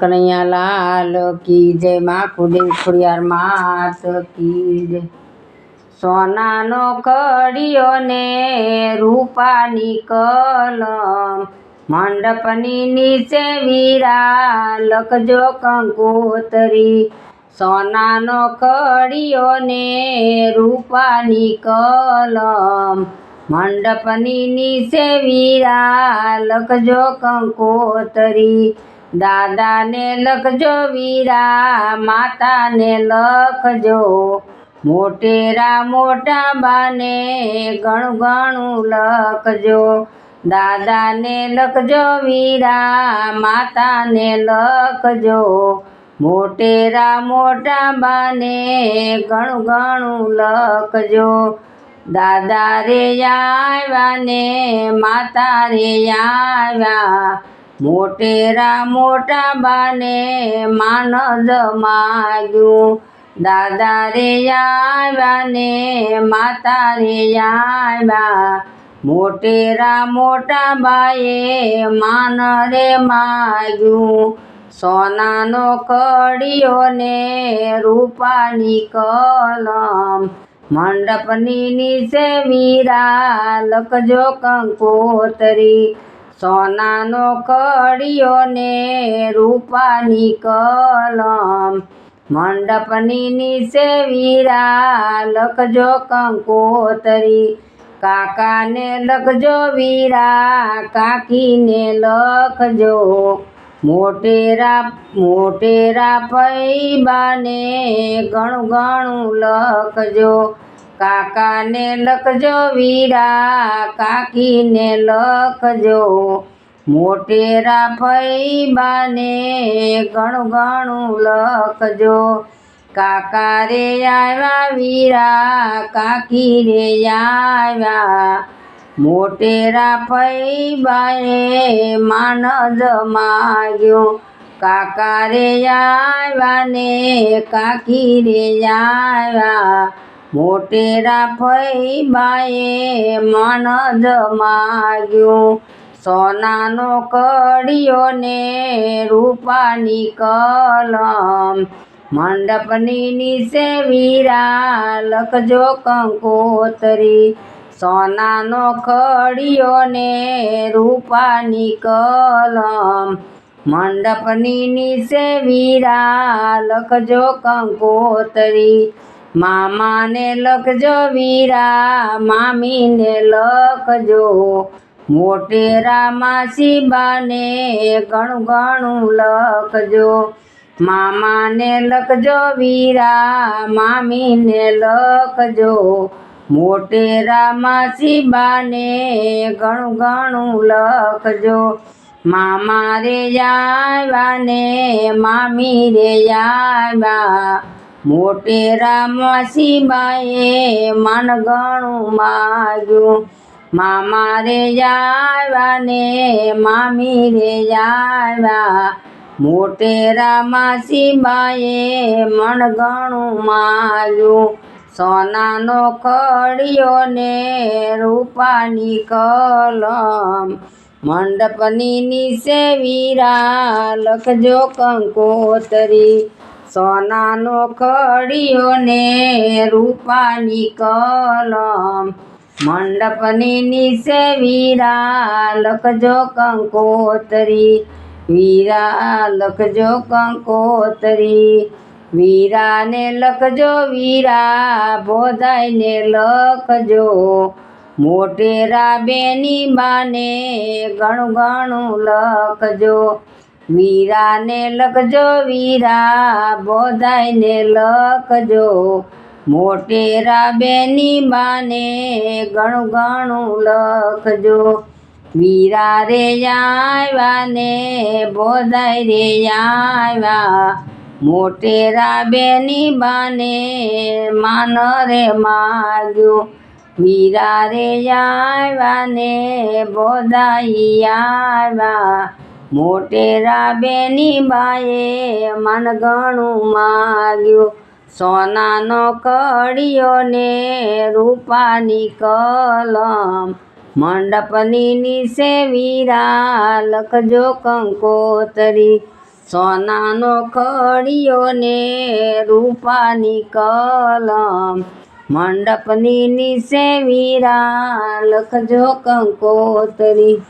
કનૈયા લાલ કી જય માં કુદેવ ખોડિયાર માત કી જય. સોનાનો કડિયો ને રૂપાની કલમ, મંડપની નીચે વીરા લખજો કંકોતરી સોનાનો કડિયો ને રૂપાની કલમ, મંડપની નીચે વીરા લખજો કંકોતરી દાદાને લખજો વીરા, માતાને લખજો. મોટેરા મોટા બાને ઘણું ઘણું લખજો. દાદાને લખજો વીરા, માતાને લખજો. મોટેરા મોટા બાને ઘણું ઘણું લખજો. દાદા રે આવ્યા ને માતા રે આવ્યા. મોટેરા મોટા બાને માન માગ્યું દાદા રે આવ્યા ને માતા રે આવ્યા. મોટેરા મોટા બાએ માન રે માગ્યું સોનાનો કડીઓ ને રૂપાની કલમ. મંડપની નીચે વીરા લખજો કંકોતરી. સોનાનો કડિયો ને રૂપાની કલમ, મંડપની નીચે વીરા લખજો કંકોતરી. કાકાને લખજો વીરા, કાકીને લખજો. મોટેરા મોટેરા પૈબાને ઘણું ઘણું લખજો. કાકાને લખજો વીરા, કાકીને લખજો. મોટેરા ફૈબાને ઘણું ઘણું લખજો. કાકા રે આવ્યા વીરા કાકી રે આવ્યા. મોટેરા ફૈબાએ માન જમાગ્યો કાકા રે આવ્યા ને કાકી રે આવ્યા. મોટેરા ફૈબાએ મન જમાગ્યું સોનાનો કડિયો ને રૂપાની કલમ. મંડપની નીચે વીરા લખજો કંકોતરી. સોનાનો ખડિયો ને રૂપાની કલમ. મંડપની નીચે વીરા લખજો કંકોતરી. મામાને લખજો વીરા, મામીને લખજો. મોટેરા માસીબાને ઘણું ઘણું લખજો. મામાને લખજો વીરા, મામીને લખજો. મોટેરા માસીબાને ઘણું ઘણું લખજો. મામા રે આવ્યા ને મામી રે આવ્યા મોટેરા માસીબાએ મન ઘણું માગ્યું. મામા રે આવ્યા ને મામી રે આવ્યા મોટેરા માસીબાએ મન ઘણું માગ્યું. સોનાનો ખડિયો ને રૂપાની કલમ. મંડપની નીચે વીરા લખજો કંકોતરી. સોનાનો કડિયો ને રૂપાની કલમ. મંડપની નીચે વીરા લખજો કંકોતરી. વીરા લખજો કંકોતરી. વીરાને લખજો વીરા બોધાઈને લખજો. મોટેરા બેની માને ઘણું ઘણું લખજો. વીરાને લખજો વીરા બોધાઈને લખજો. મોટેરા બેની બાને ઘણું ઘણું લખજો. વીરા રે આવ્યા ને બોધાઈ રે આવ્યા મોટેરા બેની બાને માન રે માગ્યું વીરા રે આવ્યા ને બોધાઈ આવ્યા મોટેરા બેની બાએ મન ઘણું માગ્યું. સોનાનો કડિયો ને રૂપાની કલમ. મંડપની નીચે વીરા લખજો કંકોતરી. સોનાનો કડિયો ને રૂપાની કલમ. મંડપની નીચે વીરા લખજો કંકોતરી.